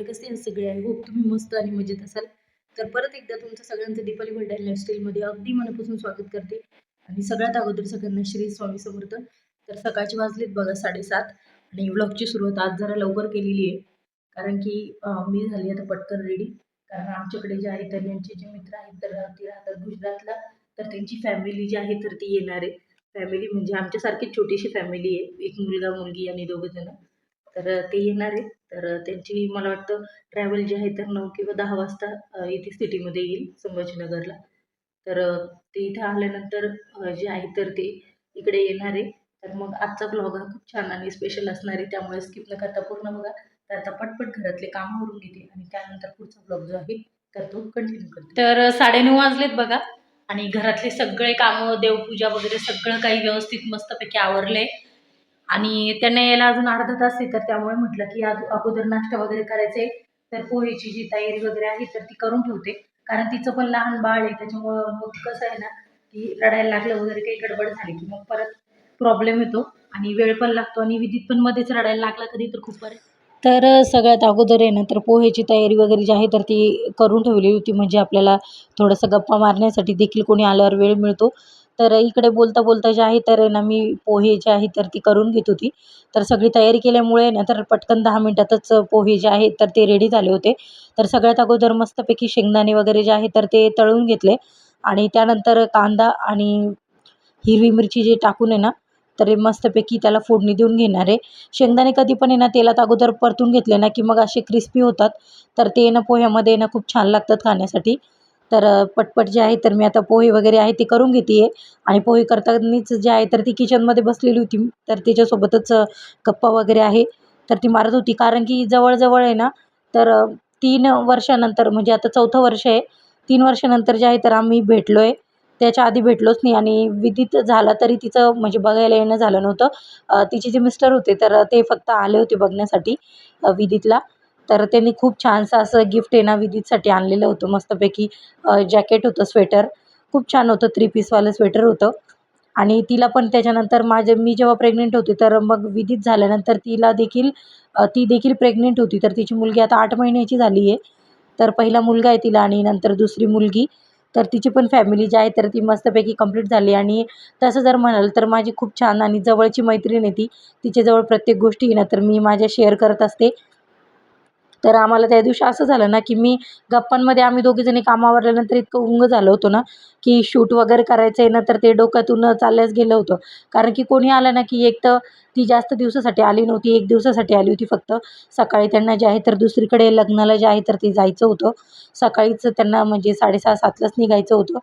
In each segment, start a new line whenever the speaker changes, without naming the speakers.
सगळे कसे आहेत सगळे? आहे होप तुम्ही मस्त आणि मजेत असाल. तर परत एकदा तुमचं सगळ्यांचं दीपाली भंडारी लाईफस्टाईलमध्ये अगदी मनापासून स्वागत करते. आणि सगळ्यात अगोदर सगळ्यांना श्री स्वामी समर्थ. तर सकाळचे वाजलेत बघा साडेसात. आणि व्लॉगची सुरुवात आज जरा लवकर केलेली आहे. कारण की मी झाली आता पटकन रेडी कारण आमच्याकडे जे आहे तर यांचे जे मित्र आहेत तर ती राहतात गुजरातला. तर त्यांची फॅमिली जी आहे तर ती येणार आहे. फॅमिली म्हणजे आमच्यासारखी छोटीशी फॅमिली आहे. एक मुलगा मुलगी आणि दोघं जण. तर ते येणार आहेत तर त्यांची मला वाटतं ट्रॅव्हल जे आहे तर नऊ किंवा दहा वाजता इथे सिटीमध्ये येईल संभाजीनगरला. तर ते इथे आल्यानंतर जे आहे तर ते इकडे येणार आहे. तर मग आजचा ब्लॉग हा खूप छान आणि स्पेशल असणार आहे. त्यामुळे स्किप न करता पूर्ण बघा. तर आता पटपट घरातले आवरून घेते आणि त्यानंतर पुढचा ब्लॉग जो आहे तर तो कंटिन्यू करते. तर साडेनऊ वाजलेत बघा. आणि घरातले सगळे कामं देवपूजा वगैरे सगळं काही व्यवस्थित मस्तपैकी आवरले आणि त्यांना यायला अजून अर्धा तास आहे तर त्यामुळे म्हटलं की आज अगोदर नाश्ता वगैरे करायचे तर पोहेची जी तयारी वगैरे आहे तर ती करून ठेवते. कारण तिचं पण लहान बाळ आहे त्याच्यामुळं मग कसं आहे ना की रडायला लागलं वगैरे काही गडबड झाली की मग परत प्रॉब्लेम येतो आणि वेळ पण लागतो आणि विधीत पण मध्येच रडायला लागला कधी तर खूप बरे. तर सगळ्यात अगोदर आहे ना तर पोहेची तयारी वगैरे जी आहे तर ती करून ठेवलेली होती. म्हणजे आपल्याला थोडंसं गप्पा मारण्यासाठी देखील कोणी आल्यावर वेळ मिळतो. तर इकडे बोलता बोलता जे आहे तर ना मी पोहे जे आहे तर ती करून घेत होती. तर सगळी तयारी केल्यामुळे ना तर पटकन दहा मिनटातच पोहे जे आहेत तर ते रेडी झाले होते. तर सगळ्यात अगोदर मस्तपैकी शेंगदाणे वगैरे जे आहे तर ते तळून घेतले. आणि त्यानंतर कांदा आणि हिरवी मिरची जे टाकून आहे ना तर मस्तपैकी त्याला फोडणी देऊन घेणार आहे. शेंगदाणे कधी पण आहे ना तेलात अगोदर परतून घेतले ना की मग असे क्रिस्पी होतात. तर ते ना पोह्यामध्ये ना खूप छान लागतात खाण्यासाठी. तर पटपट जे आहे तर मी आता पोहे वगैरे आहे ते करून घेते आहे आणि पोहे करतानाच जे आहे तर ती किचनमध्ये बसलेली होती तर तिच्यासोबतच गप्पा वगैरे आहे. तर ती मारत होती. कारण की जवळजवळ आहे ना तर तीन वर्षानंतर म्हणजे आता चौथं वर्ष आहे. तीन वर्षानंतर जे आहे तर आम्ही भेटलो आहे त्याच्या आधी भेटलोच नाही. आणि विदित झाला तरी तिचं म्हणजे बघायला येणं झालं नव्हतं. तिचे जे मिस्टर होते तर ते फक्त आले होते बघण्यासाठी विदितला. तर त्यांनी खूप छानसं असं गिफ्ट आहे ना विदितसाठी आणलेलं होतं. मस्तपैकी जॅकेट होतं स्वेटर खूप छान होतं थ्री पीसवालं स्वेटर होतं. आणि तिला पण त्याच्यानंतर माझे मी जेव्हा प्रेग्नेंट होते तर मग विधीत झाल्यानंतर तिला देखील ती देखील प्रेग्नेंट होती. तर तिची मुलगी आता आठ महिन्याची झाली आहे. तर पहिला मुलगा आहे तिला आणि नंतर दुसरी मुलगी. तर तिची पण फॅमिली जी आहे तर ती मस्तपैकी कंप्लीट झाली. आणि तसं जर म्हणाल तर माझी खूप छान आणि जवळची मैत्रीण आहे ती. तिच्याजवळ प्रत्येक गोष्टी ना तर मी माझ्या शेअर करत असते. तर आम्हाला त्या दिवशी असं झालं ना की मी गप्पांमध्ये आम्ही दोघीजणी काम आवरल्यानंतर इतकं उंग झालं होतो ना की शूट वगैरे करायचं आहे ना तर ते डोक्यातून चालल्याच गेलं होतं. कारण की कोणी आलं ना की एक तर ती जास्त दिवसासाठी आली नव्हती एक दिवसासाठी आली होती फक्त. सकाळी त्यांना जे आहे तर दुसरीकडे लग्नाला जे आहे तर ते जायचं होतं. सकाळीच त्यांना म्हणजे साडेसहा सातलाच निघायचं होतं.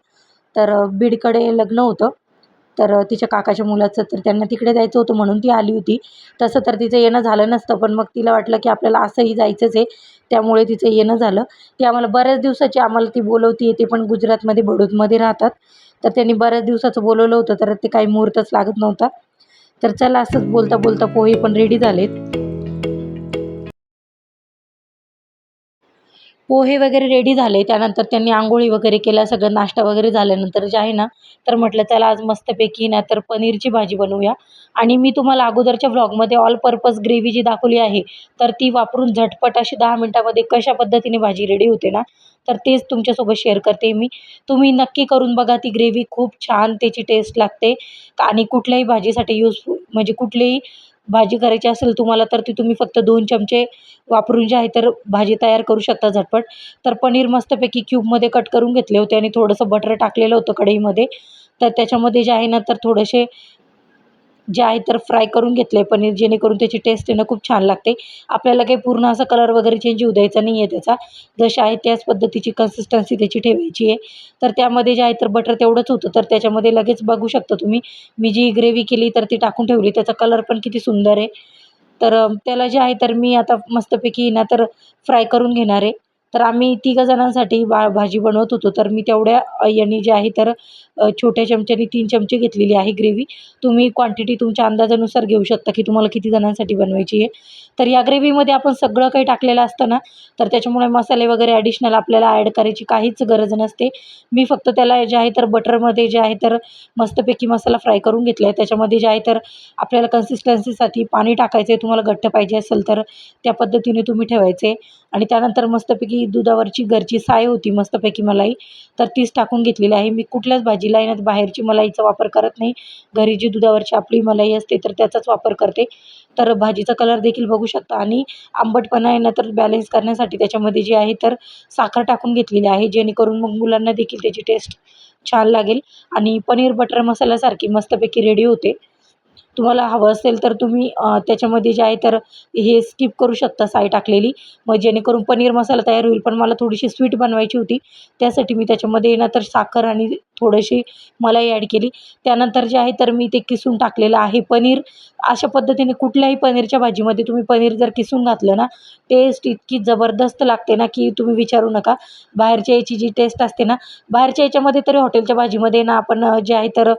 तर बीडकडे लग्न होतं. तर तिच्या काकाच्या मुलाचं तर त्यांना तिकडे जायचं होतं म्हणून ती आली होती. तसं तर तिचं येणं झालं नसतं पण मग तिला वाटलं की आपल्याला असंही जायचंच आहे. त्यामुळे तिचं येणं झालं. ती आम्हाला बऱ्याच दिवसाची आम्हाला ती बोलवती ते पण गुजरातमध्ये बडोदमध्ये राहतात. तर त्यांनी बऱ्याच दिवसाचं बोलवलं होतं तर ते काही मुहूर्तच लागत नव्हता. तर चला असंच बोलता बोलता पोहे पण रेडी झालेत. पोहे वगैरे रेडी झाले. त्यानंतर त्यांनी आंघोळी वगैरे केल्या. सगळं नाश्ता वगैरे झाल्यानंतर जे आहे ना तर म्हटलं चला आज मस्तपैकी ना तर पनीरची भाजी बनवूया. आणि मी तुम्हाला अगोदरच्या व्लॉगमध्ये ऑल पर्पज ग्रेव्ही जी दाखवली आहे तर ती वापरून झटपट अशी दहा मिनटामध्ये कशा पद्धतीने भाजी रेडी होते ना तर तेच तुमच्यासोबत शेअर करते मी. तुम्ही नक्की करून बघा ती ग्रेव्ही खूप छान त्याची टेस्ट लागते. आणि कुठल्याही भाजीसाठी यूजफुल म्हणजे कुठलेही भाजी करायची असेल तुम्हाला तर ती तुम्ही फक्त दोन चमचे वापरून जे आहे तर भाजी तयार करू शकता झटपट. तर पनीर मस्तपैकी क्यूबमध्ये कट करून घेतले होते आणि थोडंसं बटर टाकलेलं होतं कढईमध्ये. तर त्याच्यामध्ये जे आहे ना तर थोडेसे जे आहे तर फ्राय करून घेतलं आहे पनीर जेणेकरून त्याची टेस्ट आहे ना खूप छान लागते. आपल्याला काही पूर्ण असा कलर वगैरे चेंज होऊ द्यायचा नाही आहे त्याचा. जशी आहे त्याच पद्धतीची कन्सिस्टन्सी त्याची ठेवायची आहे. तर त्यामध्ये जे आहे तर बटर तेवढंच होतं. तर त्याच्यामध्ये लगेच बघू शकता तुम्ही. मी जी ग्रेव्ही केली तर ती टाकून ठेवली. त्याचा कलर पण किती सुंदर आहे. तर त्याला जे आहे तर मी आता मस्तपैकी ना तर फ्राय करून घेणार आहे. तर आम्ही तिघं जणांसाठी बा भाजी बनवत होतो. तर मी तेवढ्या यांनी याने जे आहे तर छोट्या चमच्याने तीन चमचे घेतलेली आहे ग्रेव्ही. तुम्ही क्वांटिटी तुमच्या अंदाजानुसार घेऊ शकता की तुम्हाला किती जणांसाठी बनवायची आहे. तर या ग्रेव्हीमध्ये आपण सगळं काही टाकलेलं असतं ना तर त्याच्यामुळे मसाले वगैरे ॲडिशनल आपल्याला ॲड करायची काहीच गरज नसते. मी फक्त त्याला जे आहे तर बटरमध्ये जे आहे तर मस्तपैकी मसाला फ्राय करून घेतला आहे त्याच्यामध्ये जे आहे तर आपल्याला कन्सिस्टन्सीसाठी पाणी टाकायचं आहे तुम्हाला घट्ट पाहिजे असेल तर त्या पद्धतीने तुम्ही ठेवायचे आणि त्यानंतर मस्तपैकी दुधावरची घरची साय होती मस्तपैकी मलाई. तर तीच टाकून घेतलेली आहे. मी कुठल्याच भाजीला आहे ना बाहेरची मलाईचा वापर करत नाही. घरी जी दुधावरची आपली मलाई असते तर त्याचाच वापर करते. तर भाजीचा कलर देखील बघू शकता. आणि आंबटपणा आहे ना तर बॅलेन्स करण्यासाठी त्याच्यामध्ये जी आहे तर साखर टाकून घेतलेली आहे. जेणेकरून मग मुलांना देखील त्याची टेस्ट छान लागेल. आणि पनीर बटर मसाल्यासारखी मस्तपैकी रेडी होते. तुम्हाला हवं असेल तर तुम्ही त्याच्यामध्ये जे आहे तर हे स्किप करू शकता साय टाकलेली. मग जेणेकरून पनीर मसाला तयार होईल. पण मला थोडीशी स्वीट बनवायची होती. त्यासाठी मी त्याच्यामध्ये ना तर साखर आणि थोडीशी मलाई ॲड केली. त्यानंतर जे आहे तर मी ते किसून टाकलेलं आहे पनीर. अशा पद्धतीने कुठल्याही पनीरच्या भाजीमध्ये तुम्ही पनीर जर किसून घातलं ना टेस्ट इतकी जबरदस्त लागते ना की तुम्ही विचारू नका. बाहेरच्या याची जी टेस्ट असते ना बाहेरच्या याच्यामध्ये तरी हॉटेलच्या भाजीमध्ये ना आपण जे आहे तर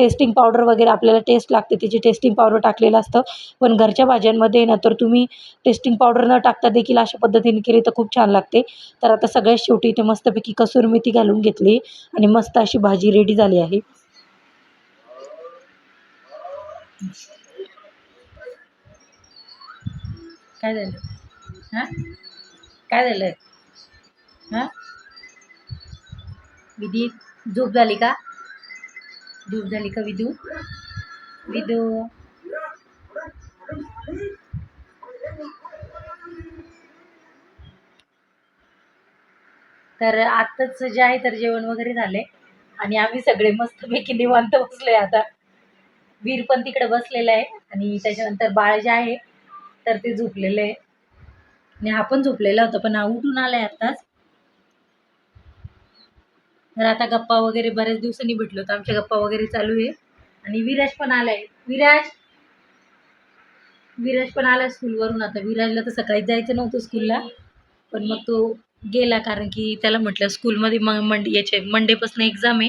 टेस्टिंग पावडर वगैरे आपल्याला टेस्ट लागते. त्याची टेस्टिंग पावडर टाकलेलं असतं. पण घरच्या भाज्यांमध्ये ना तर तुम्ही टेस्टिंग पावडर न टाकता देखील अशा पद्धतीने केली तर खूप छान लागते. तर आता सगळ्यात शेवटी इथे मस्तपैकी कसूर मेथी घालून घेतली आणि मस्त अशी भाजी रेडी झाली आहे. काय झालं? हां? काय झालं? हां? विधी? झोप झाली का? धूप झाली का विदू? विदू. तर आत्ताच जे आहे तर जेवण वगैरे झाले. आणि आम्ही सगळे मस्तपैकी निवांत बसलोय आता. वीर पण तिकडे बसलेला आहे आणि त्याच्यानंतर बाळ जे आहे तर ते झोपलेलं आहे. आणि हा पण झोपलेला होता पण हा उठून आलाय आत्ताच. तर आता गप्पा वगैरे बऱ्याच दिवसांनी भेटलो तर आमच्या गप्पा वगैरे चालू आहे. आणि विराज पण आलाय. विराज! विराज पण आला स्कूलवरून आता. विराजला तर सकाळीच जायचं नव्हतं स्कूलला पण मग तो गेला कारण की त्याला म्हटलं स्कूलमध्ये मग मंडे याचे मंडेपासून एक्झाम आहे.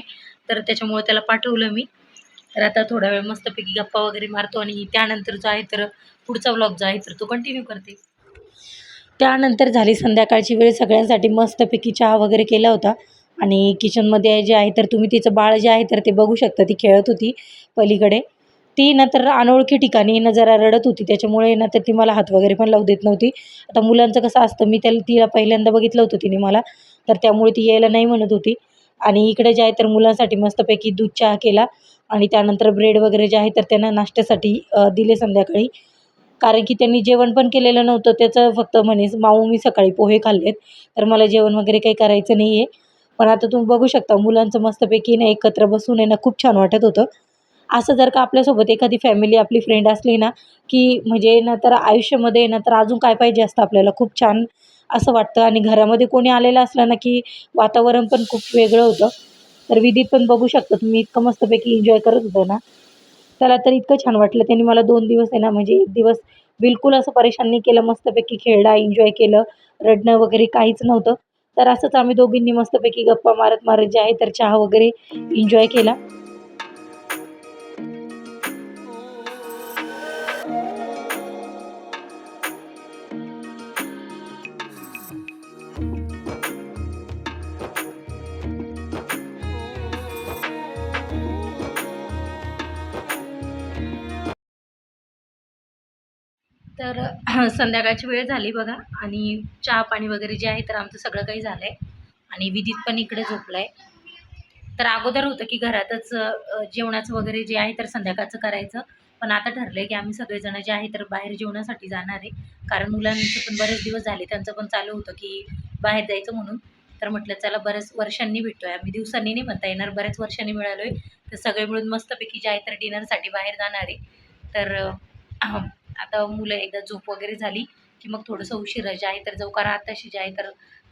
तर त्याच्यामुळे त्याला पाठवलं मी. तर आता थोडा वेळ मस्तपैकी गप्पा वगैरे मारतो आणि त्यानंतर जो आहे तर पुढचा व्लॉग जो आहे तर तो कंटिन्यू करते. त्यानंतर झाली संध्याकाळची वेळ. सगळ्यांसाठी मस्तपैकी चहा वगैरे केला होता. आणि किचनमध्ये जे आहे तर तुम्ही तिचं बाळ जे आहे तर ते बघू शकता ती खेळत होती पलीकडे. ती ना तर अनोळखी ठिकाणी ना जरा रडत होती त्याच्यामुळे ना तर ती मला हात वगैरे पण लावू देत नव्हती. आता मुलांचं कसं असतं मी त्याला तिला पहिल्यांदा बघितलं होतं तिने मला तर त्यामुळे ती यायला नाही म्हणत होती. आणि इकडे जे आहे तर मुलांसाठी मस्तपैकी दूध चहा केला आणि त्यानंतर ब्रेड वगैरे जे आहे तर त्यांना नाश्त्यासाठी दिले संध्याकाळी. कारण की त्यांनी जेवण पण केलेलं नव्हतं त्याचं फक्त म्हणे माऊ मी सकाळी पोहे खाल्लेत तर मला जेवण वगैरे काही करायचं नाही आहे पण आता तुम्ही बघू शकता मुलांचं मस्तपैकी ना एकत्र बसून आहे ना खूप छान वाटत होतं. असं जर का आपल्यासोबत एखादी फॅमिली आपली फ्रेंड असली ना की म्हणजे ना तर आयुष्यामध्ये ना तर अजून काय पाहिजे असतं आपल्याला? खूप छान असं वाटतं आणि घरामध्ये कोणी आलेलं असलं ना की वातावरण पण खूप वेगळं होतं. तर विधी पण बघू शकता तुम्ही इतकं मस्तपैकी एन्जॉय करत होतो ना. त्याला तर इतकं छान वाटलं त्यांनी मला दोन दिवस आहे ना म्हणजे एक दिवस बिलकुल असं परेशान नाही केलं मस्तपैकी खेळला एन्जॉय केलं. रडणं वगैरे काहीच नव्हतं. तर असंच आम्ही दोघींनी मस्तपैकी गप्पा मारत मारत जे आहे तर चहा वगैरे एन्जॉय केला. तर संध्याकाळची वेळ झाली बघा. आणि चहा पाणी वगैरे जे आहे तर आमचं सगळं काही झालं आहे आणि विधीत पण इकडे झोपला आहे तर अगोदर होतं की घरातच जेवणाचं वगैरे जे आहे तर संध्याकाळचं करायचं. पण आता ठरलं आहे की आम्ही सगळेजण जे आहे तर बाहेर जेवणासाठी जाणार आहे. कारण मुलांचे पण बरेच दिवस झाले त्यांचं पण चालू होतं की बाहेर जायचं म्हणून. तर म्हटलं चला बऱ्याच वर्षांनी भेटतोय आम्ही दिवसांनी नाही म्हणता येणार बऱ्याच वर्षांनी मिळालो आहे तर सगळे मिळून मस्तपैकी जे आहे तर डिनरसाठी बाहेर जाणार आहे. तर आता मुलं एकदा झोप वगैरे झाली की मग थोडंसं उशिरा जे आहे तर जाऊ कारण आताशी जे आहे तर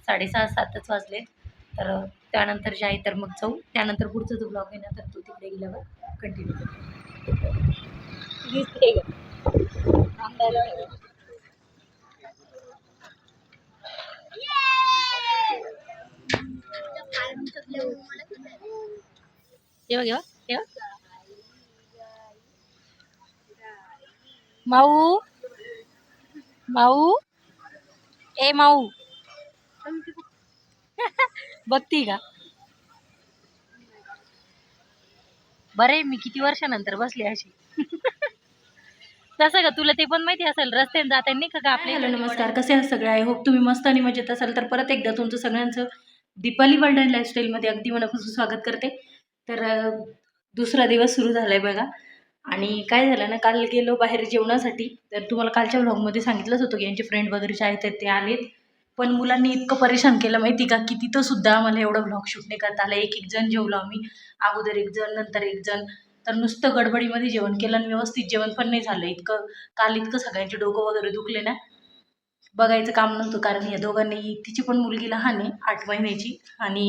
साडेसहा सातच वाजले तर त्यानंतर जे आहे तर मग जाऊ. त्यानंतर पुढचा जो ब्लॉग आहे ना तर तो तिकडे गेल्यावर कंटिन्यू येवा घेवा येवा माऊ? माऊ? ए माऊ. बघती का? बरे मी किती वर्षानंतर बसले अशी. तसं का तुला ते पण माहिती असेल रस्त्याने जाताना नाही का आपले हॅलो नमस्कार. कसे आहात सगळे? आय होप तुम्ही मस्त आणि मजेत असाल. तर परत एकदा तुमचं सगळ्यांचं दीपाली वर्ल्ड अँड लाईफस्टाईलमध्ये अगदी मनापासून स्वागत करते. तर दुसरा दिवस सुरू झाला आहे बघा. आणि काय झालं ना काल गेलो बाहेर जेवणासाठी. तर तुम्हाला कालच्या व्लॉगमध्ये सांगितलंच होतं की यांचे फ्रेंड वगैरे जे आहेत ते आलेत. पण मुलांनी इतकं परेशान केलं माहिती का की तिथं सुद्धा आम्हाला एवढं व्लॉग शूट नाही करता आलं. एक एक जण जेवलो आम्ही. अगोदर एक जण नंतर एक जण. तर नुसतं गडबडीमध्ये जेवण केलं आणि व्यवस्थित जेवण पण नाही झालं. इतकं काल इतकं सगळ्यांचे डोकं वगैरे दुखले ना. बघायचं काम नव्हतं कारण या दोघांनी तिची पण मुलगी लहान आहे आठ महिन्याची आणि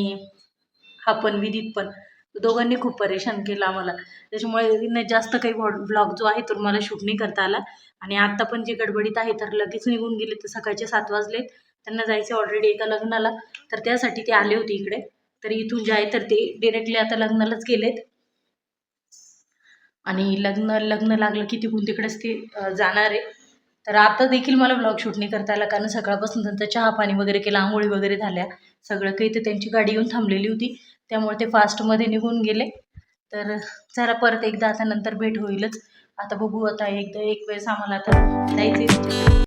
हा पण विदित पण. दोघांनी खूप परेशान केलं आम्हाला. त्याच्यामुळे न जास्त काही ब्लॉग जो आहे तो मला शूट नाही करता आला. आणि आत्ता पण जे गडबडीत आहे तर लगेच निघून गेले तर सकाळचे सात वाजले. त्यांना जायचे ऑलरेडी एका लग्नाला. तर त्यासाठी ते आले होते इकडे. तर इथून जे आहे तर ते डिरेक्टली आता लग्नालाच गेलेत. आणि लग्न लग्न लागलं की तिकडून तिकडेच ते जाणार आहे. तर आता देखील मला ब्लॉग शूट नाही करता आला. कारण सकाळपासून त्यांचा चहा पाणी वगैरे केला आंघोळी वगैरे झाल्या. सगळं काही तर त्यांची गाडी येऊन थांबलेली होती. त्यामुळे ते फास्टमध्ये निघून गेले. तर जरा परत एकदा आता नंतर भेट होईलच. आता बघू आता एकदा एक वेळेस आम्हाला आता जायचे